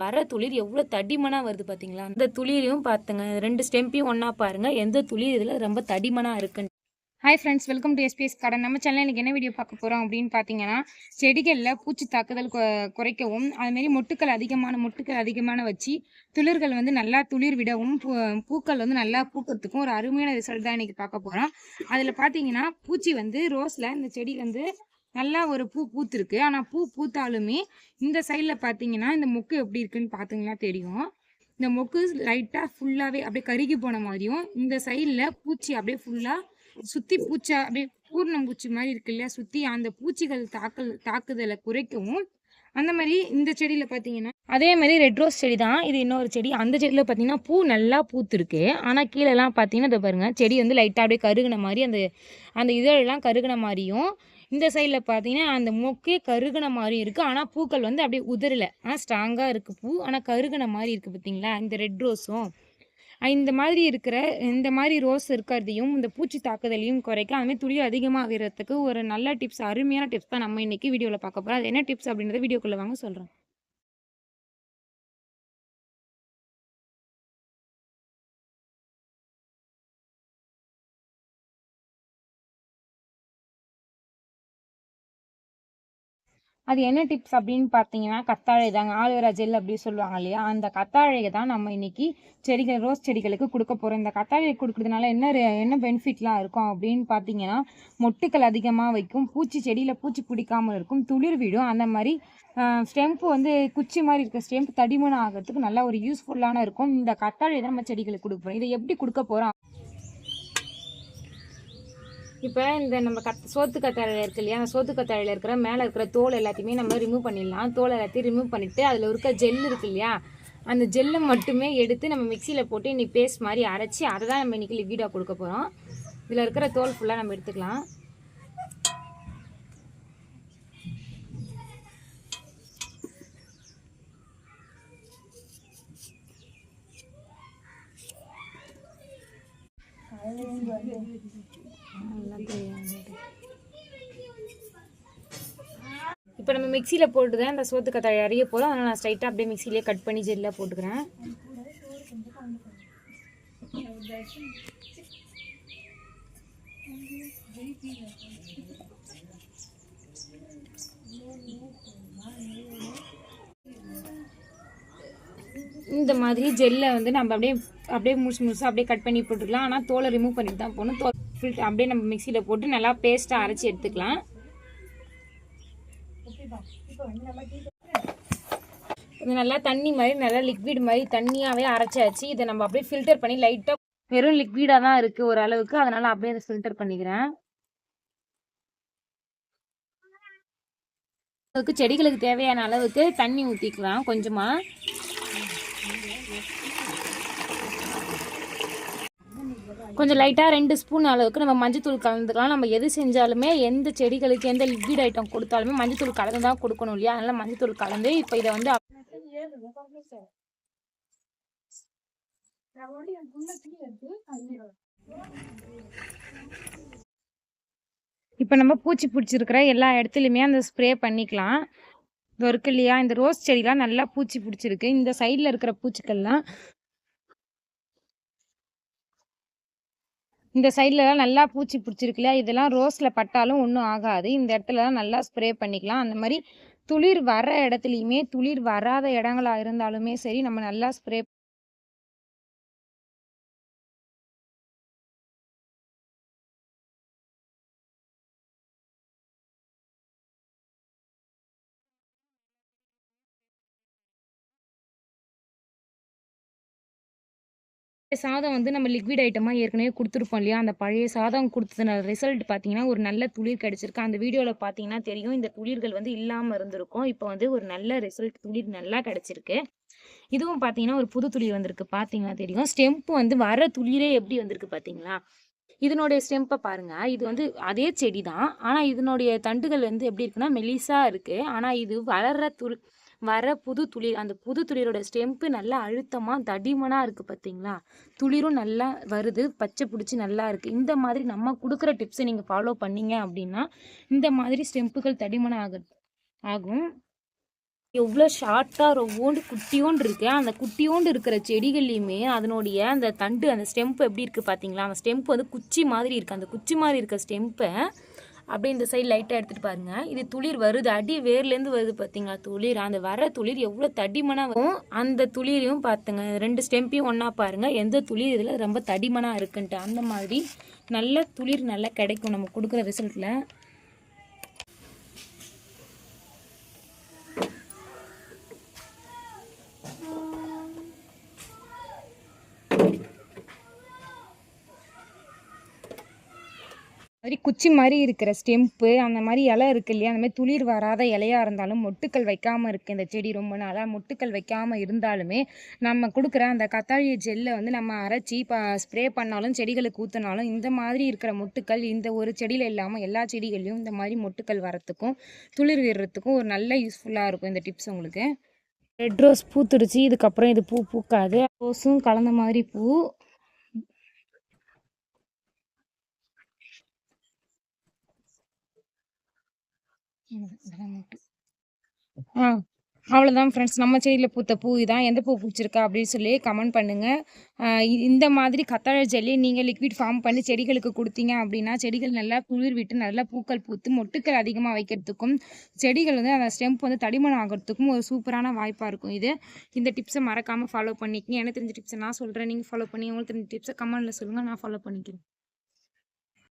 வர துளிர் எவ்வளோ தடிமனாக வருது பார்த்தீங்களா அந்த துளிரையும் பார்த்துங்க ரெண்டு ஸ்டெம்பையும் ஒன்றா பாருங்கள் எந்த துளிர் இதில் ரொம்ப தடிமனாக இருக்குன்னு. Hi friends welcome to SPS கடை நம்ம சேனல் இன்னைக்கு என்ன வீடியோ பார்க்க போகிறோம் அப்படின்னு பார்த்தீங்கன்னா செடிகளில் பூச்சி தாக்குதல் கொ- குறைக்கவும் அதுமாரி மொட்டுக்கள் அதிகமான மொட்டுக்கள் அதிகமான வச்சு துளிர்கள் வந்து நல்லா துளிர் விடவும் பூ- பூக்கள் வந்து நல்லா பூக்கிறதுக்கும் ஒரு அருமையான ரிசல்ட் தான் இன்றைக்கி பார்க்க போகிறோம் அதில் பார்த்தீங்கன்னா பூச்சி வந்து ரோஸில் இந்த செடி வந்து நல்லா ஒரு பூ பூத்துருக்கு. ஆனால் பூ பூத்தாலுமே இந்த சைடில் பார்த்தீங்கன்னா இந்த மொக்கு எப்படி இருக்குன்னு பார்த்தீங்கன்னா தெரியும். இந்த மொக்கு லைட்டாக ஃபுல்லாகவே அப்படியே கருகி போன மாதிரியும் இந்த சைடில் பூச்சி அப்படியே ஃபுல்லாக சுற்றி பூச்சா அப்படியே பூர்ணம் பூச்சி மாதிரி இருக்கு இல்லையா? சுற்றி அந்த பூச்சிகள் தாக்கல் தாக்குதலை குறைக்கவும் அந்த மாதிரி இந்த செடியில் பார்த்தீங்கன்னா அதே மாதிரி ரெட் ரோஸ் செடி தான் இது இன்னொரு செடி. அந்த செடியில் பார்த்தீங்கன்னா பூ நல்லா பூத்துருக்கு. ஆனால் கீழெல்லாம் பார்த்தீங்கன்னா இதை பாருங்கள் செடி வந்து லைட்டாக அப்படியே கருகின மாதிரி அந்த அந்த இதழெல்லாம் கருகின மாதிரியும் இந்த சைடில் பார்த்தீங்கன்னா அந்த மொக்கே கருகின மாதிரி இருக்குது ஆனால் பூக்கள் வந்து அப்படியே உதறல. ஆனால் ஸ்ட்ராங்காக இருக்குது பூ. ஆனால் கருகின மாதிரி இருக்குது பார்த்தீங்களா இந்த ரெட் ரோஸும் இந்த மாதிரி இருக்கிற இந்த மாதிரி ரோஸ் இருக்கிறதையும் இந்த பூச்சி தாக்குதலையும் குறைக்க அதுமாதிரி துளி அதிகமாக ஆகிறதுக்கு ஒரு நல்ல டிப்ஸ் அருமையான டிப்ஸ் தான் நம்ம இன்றைக்கி வீடியோவில் பார்க்க போகிறோம் அது என்ன டிப்ஸ் அப்படின்றத வீடியோக்குள்ளே வாங்க சொல்கிறோம் அது என்ன டிப்ஸ் அப்படின்னு பார்த்தீங்கன்னா கத்தாழை தாங்க. ஆலுவேரா ஜெல் அப்படி சொல்லுவாங்க இல்லையா? அந்த கத்தாழையை தான் நம்ம இன்னைக்கு செடிகள் ரோஸ் செடிகளுக்கு கொடுக்க போகிறோம் இந்த கத்தாழையை கொடுக்குறதுனால என்ன என்ன பெனிஃபிட்லாம் இருக்கும் அப்படின்னு பார்த்தீங்கன்னா மொட்டுக்கள் அதிகமாக வைக்கும் பூச்சி செடியில் பூச்சி பிடிக்காமல் இருக்கும் துளிர் விடும். அந்த மாதிரி ஸ்டெம்ப் வந்து குச்சி மாதிரி இருக்க ஸ்டெம்ப் தடிமன் ஆகிறதுக்கு நல்லா ஒரு யூஸ்ஃபுல்லான இருக்கும். இந்த கத்தாழை தான் நம்ம செடிகளுக்கு கொடுக்க போகிறோம் இதை எப்படி கொடுக்க போகிறோம் இப்போ இந்த நம்ம கத் சோத்து கத்தாழையில் இருக்கு இல்லையா? அந்த சோத்து கத்தாழையில் இருக்கிற மேலே இருக்கிற தோல் எல்லாத்தையுமே நம்ம ரிமூவ் பண்ணிடலாம். தோல் எல்லாத்தையும் ரிமூவ் பண்ணிவிட்டு அதில் இருக்க ஜெல் இருக்கு இல்லையா? அந்த ஜெல்லை மட்டுமே எடுத்து நம்ம மிக்சியில் போட்டு இன்னைக்கு பேஸ்ட் மாதிரி அரைச்சி அதை தான் நம்ம இன்னைக்கு லிக்விடாக கொடுக்க போகிறோம் இதில் இருக்கிற தோல் ஃபுல்லாக நம்ம எடுத்துக்கலாம். இப்போ நம்ம மிக்சியில் போட்டு தான் இந்த சோத்து கத்தாழை அறிய போகிறோம் அதனால் நான் ஸ்ட்ரைட்டாக அப்படியே மிக்சிலேயே கட் பண்ணி ஜெல்லில் போட்டுக்கிறேன். இந்த மாதிரி ஜெல்லை வந்து நம்ம அப்படியே அப்படியே முழுசு முழுசாக அப்படியே கட் பண்ணி போட்டுக்கலாம். ஆனால் தோலை ரிமூவ் பண்ணிட்டு தான் போகணும். தோல் filter அப்படியே நம்ம மிக்சியில் போட்டு நல்லா பேஸ்ட்டாக அரைச்சி எடுத்துக்கலாம். இது நல்லா தண்ணி மாதிரி நல்லா லிக்விட் மாதிரி தண்ணியாகவே அரைச்சாச்சு. இதை நம்ம அப்படியே ஃபில்டர் பண்ணி லைட்டாக வெறும் லிக்விடாக தான் இருக்குது ஒரு அளவுக்கு. அதனால் அப்படியே அதை ஃபில்டர் பண்ணிக்கிறேன். அதுக்கு செடிகளுக்கு தேவையான அளவுக்கு தண்ணி ஊற்றிக்கலாம் கொஞ்சமாக கொஞ்சம் லைட்டாக ரெண்டு ஸ்பூன் அளவுக்கு நம்ம மஞ்சத்தூள் கலந்துக்கலாம். நம்ம எது செஞ்சாலுமே எந்த செடிகளுக்கு எந்த லிக்விட் ஐட்டம் கொடுத்தாலுமே மஞ்சத்தூள் கலந்து தான் கொடுக்கணும் இல்லையா? அதனால் மஞ்சத்தூள் கலந்து இப்போ இதை வந்து இப்போ நம்ம பூச்சி பிடிச்சிருக்கிற எல்லா இடத்துலையுமே அந்த ஸ்ப்ரே பண்ணிக்கலாம். இது இருக்கு இல்லையா? இந்த ரோஸ் செடிலாம் நல்லா பூச்சி பிடிச்சிருக்கு. இந்த சைடில் இருக்கிற பூச்சிக்கள்லாம் இந்த சைட்லலாம் நல்லா பூச்சி பிடிச்சிருக்கு இல்லையா? இதெல்லாம் ரோஸில் பட்டாலும் ஒன்றும் ஆகாது. இந்த இடத்துலலாம் நல்லா ஸ்ப்ரே பண்ணிக்கலாம். அந்த மாதிரி துளிர் வர இடத்துலையுமே துளிர் வராத இடங்களாக இருந்தாலுமே சரி நம்ம நல்லா ஸ்ப்ரே சாதம் வந்து நம்ம லிக்விட் ஐட்டமாக ஏற்கனவே கொடுத்துருப்போம் இல்லையா? அந்த பழைய சாதம் கொடுத்ததுன ரிசல்ட் பார்த்தீங்கன்னா ஒரு நல்ல துளிர் கிடச்சிருக்கு. அந்த வீடியோவில் பார்த்தீங்கன்னா தெரியும். இந்த துளிர்கள் வந்து இல்லாமல் இருந்திருக்கும். இப்போ வந்து ஒரு நல்ல ரிசல்ட் துளிர் நல்லா கிடச்சிருக்கு. இதுவும் பார்த்தீங்கன்னா ஒரு புது துளிர் வந்திருக்கு. பார்த்தீங்கன்னா தெரியும். ஸ்டெம்ப் வந்து வர துளிரே எப்படி வந்திருக்கு பார்த்தீங்களா இதனுடைய ஸ்டெம்பை பாருங்கள் இது வந்து அதே செடி தான் ஆனால் இதனுடைய தண்டுகள் வந்து எப்படி இருக்குன்னா மெலிசாக இருக்குது ஆனால் இது வளர்கிற துளி வர புது துளிர் அந்த புது துளிரோட ஸ்டெம்ப்பு நல்லா அழுத்தமாக தடிமனாக இருக்குது பார்த்தீங்களா துளிரும் நல்லா வருது பச்சை பிடிச்சி நல்லா இருக்குது இந்த மாதிரி நம்ம கொடுக்குற டிப்ஸை நீங்கள் ஃபாலோ பண்ணீங்க அப்படின்னா இந்த மாதிரி ஸ்டெம்புகள் தடிமனாக ஆகு ஆகும். எவ்வளோ ஷார்ட்டாக ரொம்போண்டு குட்டியோண்டு இருக்கு. அந்த குட்டியோண்டு இருக்கிற செடிகள்லையுமே அதனுடைய அந்த தண்டு அந்த ஸ்டெம்ப் எப்படி இருக்குது பார்த்தீங்களா அந்த ஸ்டெம்ப் வந்து குச்சி மாதிரி இருக்குது அந்த குச்சி மாதிரி இருக்க ஸ்டெம்ப்பை அப்படியே இந்த சைடு லைட்டாக எடுத்துகிட்டு பாருங்கள் இது துளிர் வருது. அடி வேர்லேருந்து வருது பார்த்தீங்களா துளிர்? அந்த வர துளிர் எவ்வளோ தடிமனாக வரும் அந்த துளிரையும் பார்த்துங்க ரெண்டு ஸ்டெம்பையும் ஒன்றா பாருங்கள் எந்த துளிர் இதில் ரொம்ப தடிமனாக இருக்குன்ட்டு. அந்த மாதிரி நல்ல துளிர் நல்லா கிடைக்கும். நம்ம கொடுக்குற ரிசல்ட்டில் மாதிரி குச்சி மாதிரி இருக்கிற ஸ்டெம்ப்பு அந்த மாதிரி இலை இருக்கு இல்லையா? அந்த மாதிரி துளிர் வராத இலையா இருந்தாலும் மொட்டுக்கள் வைக்காமல் இருக்குது இந்த செடி ரொம்ப நாளாக மொட்டுக்கள் வைக்காமல் இருந்தாலுமே நம்ம கொடுக்குற அந்த கத்தாழி ஜெல்லை வந்து நம்ம அரைச்சி இப்போ ஸ்ப்ரே பண்ணாலும் செடிகளுக்கு ஊற்றினாலும் இந்த மாதிரி இருக்கிற மொட்டுக்கள் இந்த ஒரு செடியில் இல்லாமல் எல்லா செடிகள்லையும் இந்த மாதிரி மொட்டுக்கள் வரத்துக்கும் துளிர் விடுறதுக்கும் ஒரு நல்ல யூஸ்ஃபுல்லாக இருக்கும் இந்த டிப்ஸ் உங்களுக்கு. ரெட் ரோஸ் பூத்துடுச்சு. இதுக்கப்புறம் இது பூ பூக்காது. ரோஸும் கலந்த மாதிரி பூ. ஆ அவ்வளோதான் ஃப்ரெண்ட்ஸ் நம்ம செடியில் பூத்த பூ இதான். எந்த பூ பிடிச்சிருக்கா அப்படின்னு சொல்லி கமெண்ட் பண்ணுங்கள் இந்த மாதிரி கத்தாழை ஜெல்லி நீங்கள் லிக்விட் ஃபார்ம் பண்ணி செடிகளுக்கு கொடுத்தீங்க அப்படின்னா செடிகள் நல்லா குளிர் விட்டு நல்லா பூக்கள் பூத்து மொட்டுக்கள் அதிகமாக வைக்கிறதுக்கும் செடிகள் வந்து அந்த ஸ்டெம்ப் வந்து தடிமன் ஆகிறதுக்கும் ஒரு சூப்பரான வாய்ப்பாக இருக்கும் இது. இந்த டிப்ஸை மறக்காமல் ஃபாலோ பண்ணிக்கங்க. எனக்கு தெரிஞ்ச டிப்ஸை நான் சொல்கிறேன் நீங்கள் ஃபாலோ பண்ணி உங்களுக்கு தெரிஞ்ச டிப்ஸை கமெண்டில் சொல்லுங்கள் நான் ஃபாலோ பண்ணிக்கிறேன்.